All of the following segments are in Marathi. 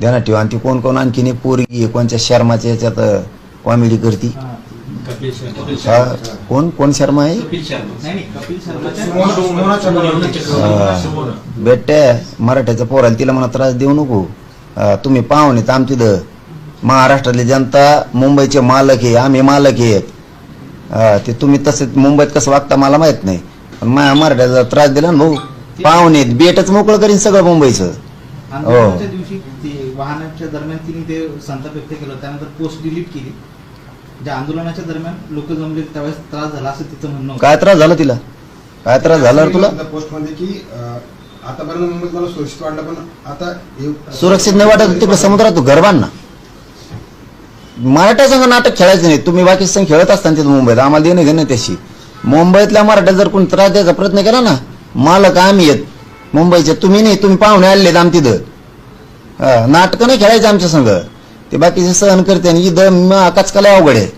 ध्यानात ठेवा. आणि ती कोण कोण आणखीन एक पोरगी आहे, कोणच्या शर्माच्या याच्यात कॉमेडी करती? कपिल हा, कोण कोण शर्मा आहे? कपिल शर्मा. नाही नाही कपिल शर्माच्या सुमोना- सुमोना चक्रवर्ती. हा. बेटे मराठ्याच्या पोराला तिला म्हणा त्रास देऊ नको. हा, तुम्ही पाहुणे तर आमची द महाराष्ट्रातली जनता मुंबईचे मालक आहे आम्ही मालक आहेत हा, ते तुम्ही तसे मुंबईत कसं वागता मला माहीत नाही. पण माझ्या मराठ्याचा त्रास दिला ना भाऊ. पाहुणे आहेत, बेटच मोकळं करीन सगळं मुंबईचं. दिवशी ते वाहनाच्या दरम्यान तिने ते संताप व्यक्त केलं. त्यानंतर पोस्ट डिलीट केली. ज्या आंदोलनाच्या दरम्यान लोक जमले त्यावेळेस त्रास झाला असं तिचं म्हणणं होतं. काय त्रास झाला तिला? काय त्रास झाला रे तुला? पोस्टमध्ये की अं, आतापर्यंत मुंबईत मला सुरक्षित वाटलं पण आता सुरक्षित नाही वाटत तिकडे समुद्रात तू ना मराठा संघ नाटक खेळायचं नाही. तुम्ही बाकी संघ खेळत असताना तिथं मुंबईत. आम्हाला देणं घेणं त्याशी. मुंबईतल्या मराठा जर कोणी त्रास द्यायचा प्रयत्न केला ना मालक आम्ही आहेत. मुंबईचे तुम्ही नाही तुम्ही पाहुणे आलेत आम तिथं. नाटकं नाही खेळायचं आमच्या संघ. ते बाकीचे सहन करते आणि इथं आकाशकाला अवघड आहे.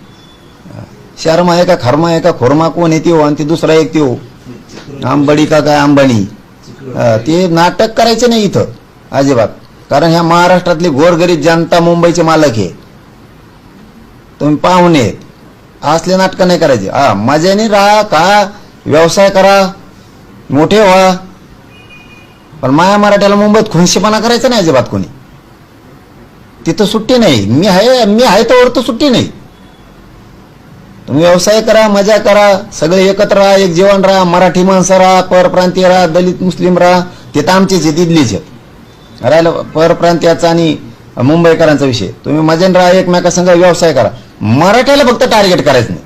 शर्मा आहे का खर्मा आहे का खोरमा कोण आहे हो आणि ते दुसरा एक हो. आंबडी का काय अंबानी ते नाटक करायचं नाही इथं अजिबात. कारण ह्या महाराष्ट्रातली गोरगरीब जनता मुंबईचे मालक आहे. तुम्ही पाहुणे आहेत. असले नाटकं नाही करायचे. हा मजाने राहा का व्यवसाय करा मोठे व्हा. पण माया मराठ्याला मुंबईत खुनशीपणा करायचा नाही अजिबात कोणी. तिथं सुट्टी नाही. मी आहे मी आहे तर तर सुट्टी नाही. तुम्ही व्यवसाय करा मजा करा सगळे एकत्र राहा एक जीवन राहा मराठी माणसं राहा परप्रांतीय राहा दलित मुस्लिम राहा तिथं आमची आमचेच आहेत आहेत राहिलं परप्रांतीयाचा आणि मुंबईकरांचा विषय. तुम्ही मजेन राहा एकमेकासंग व्यवसाय करा. मराठ्याला फक्त टार्गेट करायचं नाही.